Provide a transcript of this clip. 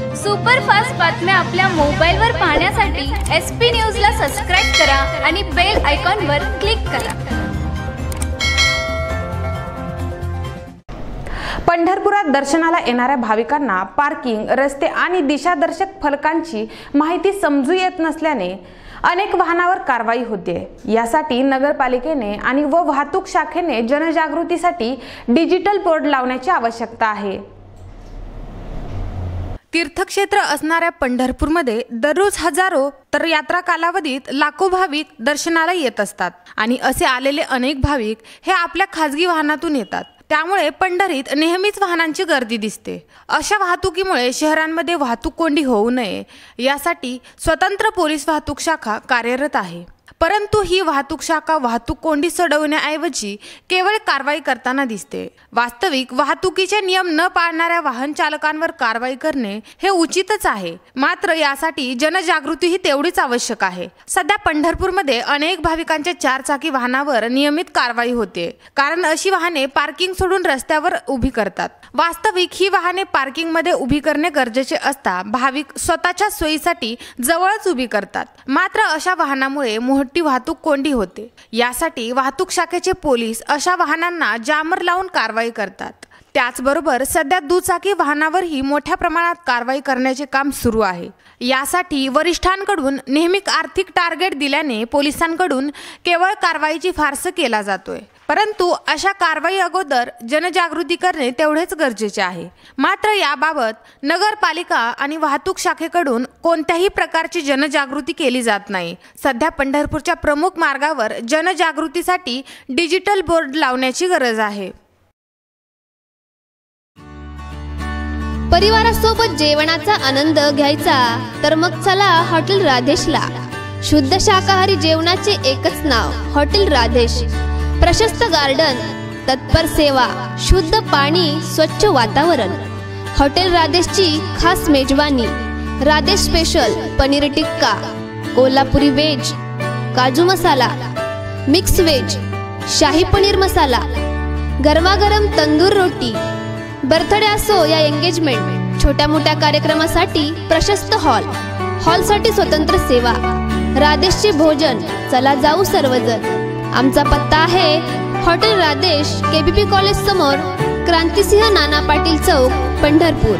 Superfast बातम्या आपल्या मोबाईलवर पाहण्यासाठी एस पी न्यूजला सबस्क्राईब करा आणि बेल आयकॉनवर क्लिक करा. पंढरपुरात दर्शनाला येणाऱ्या भाविकांना पार्किंग रस्ते आणि दिशादर्शक फलकांची माहिती समजू येत नसल्याने अनेक वाहनावर कारवाई होते. यासाठी नगरपालिकेने आणि व वाहतूक शाखेने जनजागृतीसाठी डिजिटल बोर्ड लावण्याची आवश्यकता आहे. तीर्थक्षेत्र असणाऱ्या पंढरपूरमध्ये दररोज हजारो तर यात्रा कालावधीत लाखो भाविक दर्शनाला येत असतात. आणि असे आलेले अनेक भाविक हे आपल्या खाजगी वाहनातून येतात. त्यामुळे पंढरीत नेहमीच वाहनांची गर्दी दिसते. अशा वाहतुकीमुळे शहरांमध्ये वाहतूक कोंडी होऊ नये. यासाठी स्वतंत्र पोलीस वाहतूक शाखा कार्यरत आहे. परंतु ही वाहतूक शाखा वाहतूक कोंडी सोडवण्याऐवजी केवळ कारवाई करताना दिसते. वास्तविक वाहतुकीचे नियम न पाळणाऱ्या वाहन चालकांवर कारवाई करणे हे उचितच आहे. मात्र यासाठी जनजागृती ही तेवढीच आवश्यक आहे. सध्या पंढरपूरमध्ये अनेक भाविकांच्या चारचाकी वाहनावर नियमित कारवाई होते. कारण अशी वाहने पार्किंग सोडून रस्त्यावर उभी करतात. वास्तविक ही वाहने पार्किंगमध्ये उभी करणे गरजेचे असता भाविक स्वतःच्या सोयीसाठी जवळच उभी करतात. मात्र अशा वाहनामुळे मोठ मोठी वाहतूक कोंडी होते. यासाठी वाहतूक शाखेचे पोलीस अशा वाहनांना जामर लावून कारवाई करतात. त्याचबरोबर सध्या दुचाकी वाहनावरही मोठ्या प्रमाणात कारवाई करण्याचे काम सुरू आहे. यासाठी वरिष्ठांकडून नेहमी आर्थिक टार्गेट दिल्याने पोलिसांकडून केवळ कारवाईची फारसं केला जातोय. परंतु अशा कारवाई अगोदर जनजागृती करणे तेवढेच गरजेचे आहे. मात्र याबाबत नगरपालिका आणि वाहतूक शाखेकडून कोणत्याही प्रकारची जनजागृती केली जात नाही. सध्या पंढरपूरच्या प्रमुख मार्गावर जनजागृतीसाठी डिजिटल बोर्ड लावण्याची गरज आहे. परिवारासोबत जेवणाचा आनंद घ्यायचा तर मग चला हॉटेल राधेशला. शुद्ध शाकाहारी जेवणाचे एकच नाव हॉटेल राधेश. प्रशस्त गार्डन तत्पर सेवा शुद्ध पाणी स्वच्छ वातावरण. हॉटेल राधेशची खास मेजवानी. Radhesh special paneer tikka Kolhapuri veg kaju masala mix veg शाही पनीर मसाला गरमागरम तंदूर रोटी बर्थडे असो या एंगेजमेंट छोट्या मोठ्या कार्यक्रमासाठी प्रशस्त हॉल हॉलसाठी स्वतंत्र सेवा. राधेशचे भोजन चला जाऊ सर्वजण. आमचा पत्ता आहे हॉटेल राधेश केबीपी कॉलेज समोर क्रांतिसिंह नाना पाटील चौक पंढरपूर.